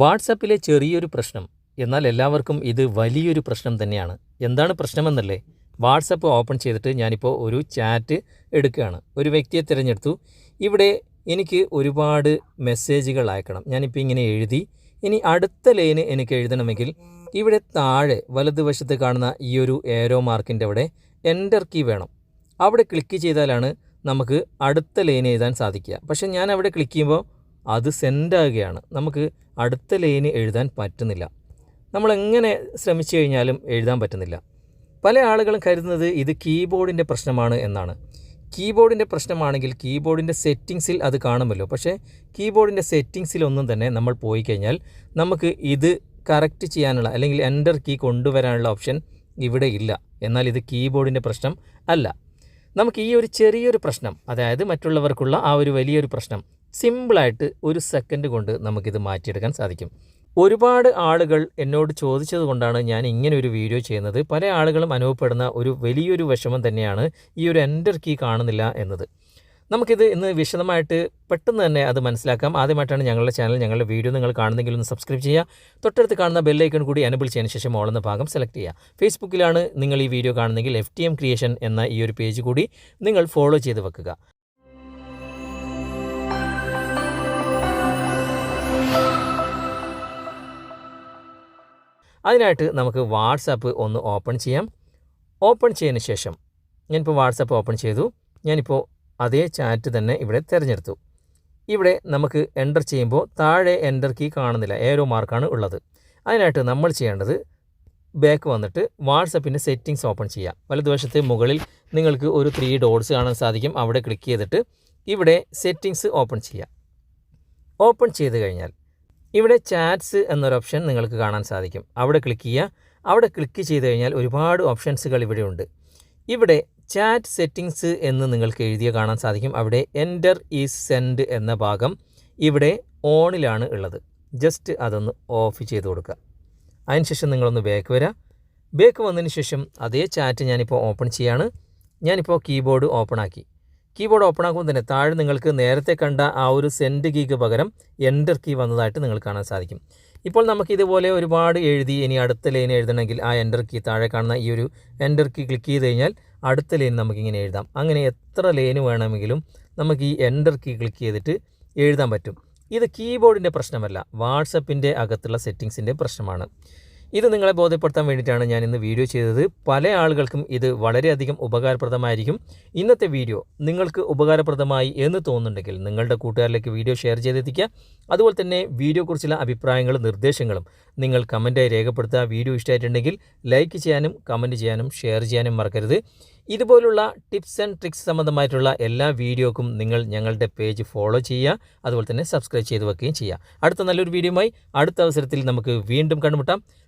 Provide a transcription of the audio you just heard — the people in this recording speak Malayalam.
വാട്സാപ്പിലെ ചെറിയൊരു പ്രശ്നം എന്നാൽ എല്ലാവർക്കും ഇത് വലിയൊരു പ്രശ്നം തന്നെയാണ്. എന്താണ് പ്രശ്നമെന്നല്ലേ? വാട്സപ്പ് ഓപ്പൺ ചെയ്തിട്ട് ഞാനിപ്പോൾ ഒരു ചാറ്റ് എടുക്കുകയാണ്. ഒരു വ്യക്തിയെ തിരഞ്ഞെടുത്തു. ഇവിടെ എനിക്ക് ഒരുപാട് മെസ്സേജുകൾ അയക്കണം. ഞാനിപ്പോൾ ഇങ്ങനെ എഴുതി ഇനി അടുത്ത ലൈന് എനിക്ക് എഴുതണമെങ്കിൽ ഇവിടെ താഴെ വലതുവശത്ത് കാണുന്ന ഈ ഒരു ഏരോ മാർക്കിന്റെ അവിടെ എന്റർ കീ വേണം. അവിടെ ക്ലിക്ക് ചെയ്താലാണ് നമുക്ക് അടുത്ത ലൈൻ എഴുതാൻ സാധിക്കുക. പക്ഷേ ഞാൻ അവിടെ ക്ലിക്ക് ചെയ്യുമ്പോൾ അത് സെൻഡ് ആകുകയാണ്. നമുക്ക് അടുത്ത ലൈന് എഴുതാൻ പറ്റുന്നില്ല. നമ്മൾ എങ്ങനെ ശ്രമിച്ചു കഴിഞ്ഞാലും എഴുതാൻ പറ്റുന്നില്ല. പല ആളുകളും കരുതുന്നത് ഇത് കീബോർഡിന്റെ പ്രശ്നമാണ് എന്നാണ്. കീബോർഡിന്റെ പ്രശ്നമാണെങ്കിൽ കീബോർഡിന്റെ സെറ്റിങ്സിൽ അത് കാണുമല്ലോ. പക്ഷേ കീബോർഡിന്റെ സെറ്റിങ്സിലൊന്നും തന്നെ നമ്മൾ പോയി കഴിഞ്ഞാൽ നമുക്ക് ഇത് കറക്റ്റ് ചെയ്യാനുള്ള അല്ലെങ്കിൽ എന്റർ കീ കൊണ്ടുവരാനുള്ള ഓപ്ഷൻ ഇവിടെ ഇല്ല. എന്നാൽ ഇത് കീബോർഡിന്റെ പ്രശ്നം അല്ല. നമുക്ക് ഈ ഒരു ചെറിയൊരു പ്രശ്നം അതായത് മറ്റുള്ളവർക്കുള്ള ആ ഒരു വലിയൊരു പ്രശ്നം സിമ്പിളായിട്ട് ഒരു സെക്കൻഡ് കൊണ്ട് നമുക്കിത് മാറ്റിയെടുക്കാൻ സാധിക്കും. ഒരുപാട് ആളുകൾ എന്നോട് ചോദിച്ചത് കൊണ്ടാണ് ഞാൻ ഇങ്ങനെ ഒരു വീഡിയോ ചെയ്യുന്നത്. പല ആളുകളും അനുഭവപ്പെടുന്ന ഒരു വലിയൊരു വിഷമം തന്നെയാണ് ഈ ഒരു എന്റർ കീ കാണുന്നില്ല എന്നത്. നമുക്കിത് ഇന്ന് വിശദമായിട്ട് പെട്ടെന്ന് തന്നെ അത് മനസ്സിലാക്കാം. ആദ്യമായിട്ടാണ് ഞങ്ങളുടെ ചാനൽ ഞങ്ങളുടെ വീഡിയോ നിങ്ങൾ കാണുന്നെങ്കിൽ ഒന്ന് സബ്സ്ക്രൈബ് ചെയ്യുക. തൊട്ടടുത്ത് കാണുന്ന ബെല്ലൈക്കൺ കൂടി എനബിൾ ചെയ്യുന്ന ശേഷം ഓളെന്ന ഭാഗം സെലക്ട് ചെയ്യുക. ഫേസ്ബുക്കിലാണ് നിങ്ങൾ ഈ വീഡിയോ കാണുന്നെങ്കിൽ എഫ് ക്രിയേഷൻ എന്ന ഈ ഒരു പേജ് കൂടി നിങ്ങൾ ഫോളോ ചെയ്ത് വെക്കുക. അതിനായിട്ട് നമുക്ക് വാട്സാപ്പ് ഒന്ന് ഓപ്പൺ ചെയ്യാം. ഓപ്പൺ ചെയ്തതിന് ശേഷം ഞാനിപ്പോൾ വാട്സാപ്പ് ഓപ്പൺ ചെയ്തു. ഞാനിപ്പോൾ അതേ ചാറ്റ് തന്നെ ഇവിടെ തിരഞ്ഞെടുത്തു. ഇവിടെ നമുക്ക് എന്റർ ചെയ്യുമ്പോൾ താഴെ എന്റർ കീ കാണുന്നില്ല. ഏരോ മാർക്കാണ് ഉള്ളത്. അതിനായിട്ട് നമ്മൾ ചെയ്യേണ്ടത് ബാക്ക് വന്നിട്ട് വാട്സപ്പിന്റെ സെറ്റിങ്സ് ഓപ്പൺ ചെയ്യുക വലതുവശത്ത് മുകളിൽ നിങ്ങൾക്ക് ഒരു ത്രീ ഡോട്ട്സ് കാണാൻ സാധിക്കും. അവിടെ ക്ലിക്ക് ചെയ്തിട്ട് ഇവിടെ സെറ്റിങ്സ് ഓപ്പൺ ചെയ്യുക ഓപ്പൺ ചെയ്ത് കഴിഞ്ഞാൽ ഇവിടെ ചാറ്റ്സ് എന്നൊരു ഓപ്ഷൻ നിങ്ങൾക്ക് കാണാൻ സാധിക്കും. അവിടെ ക്ലിക്ക് ചെയ്യുക. അവിടെ ക്ലിക്ക് ചെയ്ത് കഴിഞ്ഞാൽ ഒരുപാട് ഓപ്ഷൻസുകൾ ഇവിടെ ഉണ്ട്. ഇവിടെ ചാറ്റ് സെറ്റിങ്സ് എന്ന് നിങ്ങൾക്ക് എഴുതിയ കാണാൻ സാധിക്കും. അവിടെ എന്റർ ഈസ് സെൻഡ് എന്ന ഭാഗം ഇവിടെ ഓണിലാണ് ഉള്ളത്. ജസ്റ്റ് അതൊന്ന് ഓഫ് ചെയ്ത് കൊടുക്കുക. അതിനുശേഷം നിങ്ങളൊന്ന് ബേക്ക് വരിക ബേക്ക് വന്നതിന് ശേഷം അതേ ചാറ്റ് ഞാനിപ്പോൾ ഓപ്പൺ ചെയ്യാണ്. ഞാനിപ്പോൾ കീബോർഡ് ഓപ്പൺ ആക്കി. കീബോർഡ് ഓപ്പൺ ആക്കുമ്പോൾ തന്നെ താഴെ നിങ്ങൾക്ക് നേരത്തെ കണ്ട ആ ഒരു സെൻഡ് കീക്ക് പകരം എന്റർ കീ വന്നതായിട്ട് നിങ്ങൾക്ക് കാണാൻ സാധിക്കും. ഇപ്പോൾ നമുക്ക് ഇതുപോലെ ഒരുപാട് എഴുതി ഇനി അടുത്ത ലൈൻ എഴുതണമെങ്കിൽ ആ എന്റർ കീ താഴെ കാണുന്ന ഈ ഒരു എന്റർ കീ ക്ലിക്ക് ചെയ്ത് കഴിഞ്ഞാൽ അടുത്ത ലൈൻ നമുക്കിങ്ങനെ എഴുതാം. അങ്ങനെ എത്ര ലൈന് വേണമെങ്കിലും നമുക്ക് ഈ എന്റർ കീ ക്ലിക്ക് ചെയ്തിട്ട് എഴുതാൻ പറ്റും. ഇത് കീബോർഡിന്റെ പ്രശ്നമല്ല വാട്സപ്പിന്റെ അകത്തുള്ള സെറ്റിങ്സിന്റെ പ്രശ്നമാണ്. ഇത് നിങ്ങളെ ബോധ്യപ്പെടുത്താൻ വേണ്ടിയിട്ടാണ് ഞാൻ ഇന്ന് വീഡിയോ ചെയ്തത്. പല ആളുകൾക്കും ഇത് വളരെയധികം ഉപകാരപ്രദമായിരിക്കും. ഇന്നത്തെ വീഡിയോ നിങ്ങൾക്ക് ഉപകാരപ്രദമായി എന്ന് തോന്നുന്നുണ്ടെങ്കിൽ നിങ്ങളുടെ കൂട്ടുകാരിലേക്ക് വീഡിയോ ഷെയർ ചെയ്തെത്തിക്കുക. അതുപോലെ തന്നെ വീഡിയോക്കുറിച്ചുള്ള അഭിപ്രായങ്ങളും നിർദ്ദേശങ്ങളും നിങ്ങൾ കമന്റായി രേഖപ്പെടുത്തുക. വീഡിയോ ഇഷ്ടമായിട്ടുണ്ടെങ്കിൽ ലൈക്ക് ചെയ്യാനും കമന്റ് ചെയ്യാനും ഷെയർ ചെയ്യാനും മറക്കരുത്. ഇതുപോലുള്ള ടിപ്സ് ആൻഡ് ട്രിക്സ് സംബന്ധമായിട്ടുള്ള എല്ലാ വീഡിയോക്കും നിങ്ങൾ ഞങ്ങളുടെ പേജ് ഫോളോ ചെയ്യുക. അതുപോലെ തന്നെ സബ്സ്ക്രൈബ് ചെയ്ത് വെക്കുകയും ചെയ്യുക. അടുത്ത നല്ലൊരു വീഡിയോയുമായി അടുത്ത അവസരത്തിൽ നമുക്ക് വീണ്ടും കണ്ടുമുട്ടാം.